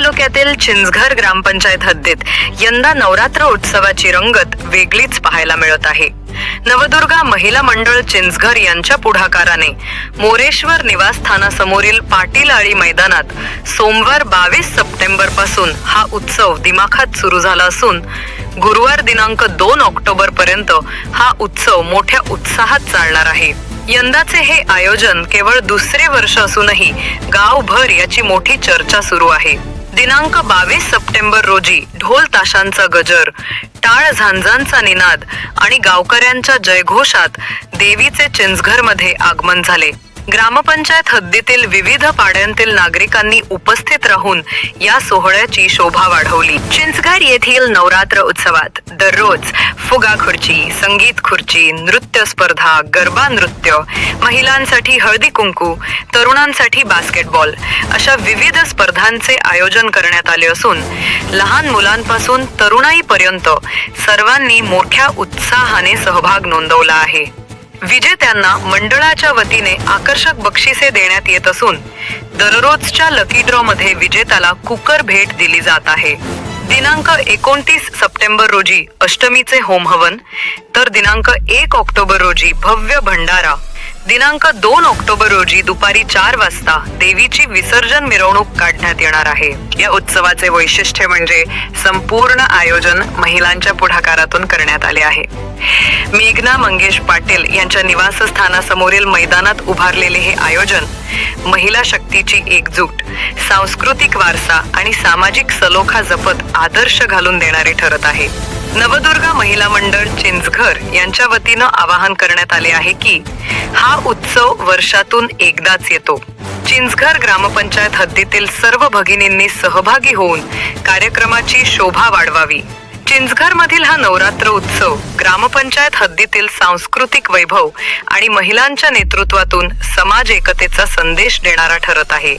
तालुक्यातील चिंचघर ग्रामपंचायत हद्दीत यंदा नवरात्र उत्सवाची रंगत वेगळीच पाहायला मिळत आहे. नवदुर्गा महिला मंडळ चिंचघर यांच्या पुढाकाराने मोरेश्वर निवासस्थानासमोरील पाटील आळी मैदानात सोमवार बावीस सप्टेंबरपासून हा उत्सव दिमाखात सुरू झाला असून गुरुवार दिनांक दोन ऑक्टोबर पर्यंत हा उत्सव मोठ्या उत्साहात चालणार आहे. यंदाचे हे आयोजन केवळ दुसरे वर्ष असूनही गावभर याची मोठी चर्चा सुरू आहे. दिनांक बावीस सप्टेंबर रोजी ढोल ताशांचा गजर टाळ झांजांचा निनाद आणि गावकऱ्यांच्या जयघोषात देवीचे चिंचघरमध्ये आगमन झाले. ग्रामपंचायत हद्दीतील विविध पाड्यांतील नागरिकांनी उपस्थित राहून या सोहळ्याची शोभा वाढवली. चिंचघर येथील नवरात्र उत्सवात दररोज फुगा खुर्ची संगीत खुर्ची नृत्य स्पर्धा गरबा नृत्य महिलांसाठी हळदी कुंकू तरुणांसाठी बास्केटबॉल अशा विविध स्पर्धांचे आयोजन करण्यात आले असून लहान मुलांपासून तरुणाईपर्यंत सर्वांनी मोठ्या उत्साहाने सहभाग नोंदवला आहे. विजेत्यांना मंडळाच्या वतीने आकर्षक बक्षिसे देण्यात येत असून दररोजच्या लकी ड्रॉ मध्ये विजेत्याला कुकर भेट दिली जात आहे. दिनांक एकोणतीस सप्टेंबर रोजी अष्टमीचे होम हवन तर दिनांक एक ऑक्टोबर रोजी भव्य भंडारा दिनांक दोन ऑक्टोबर रोजी दुपारी चार वाजता देवीची विसर्जन मिरवणूक काढण्यात येणार आहे. या उत्सवाचे वैशिष्ट्य म्हणजे संपूर्ण आयोजन महिलांच्या पुढाकारातून करण्यात आले आहे. मेघना मंगेश पाटील यांच्या निवासस्थानासमोरील मैदानात उभारलेले हे आयोजन महिला शक्तीची एकजूट सांस्कृतिक वारसा आणि सामाजिक सलोखा जपत आदर्श घालून देणारे ठरत आहे. नवदुर्गा महिला मंडळ चिंचघर यांच्या वतीनं आवाहन करण्यात आले आहे की हा उत्सव वर्षातून एकदाच येतो. चिंचघर ग्रामपंचायत हद्दीतील सर्व भगिनींनी सहभागी होऊन कार्यक्रमाची शोभा वाढवावी. चिंचघर मधील हा नवरात्र उत्सव ग्रामपंचायत हद्दीतील सांस्कृतिक वैभव आणि महिलांच्या नेतृत्वातून समाज एकतेचा संदेश देणारा ठरत आहे.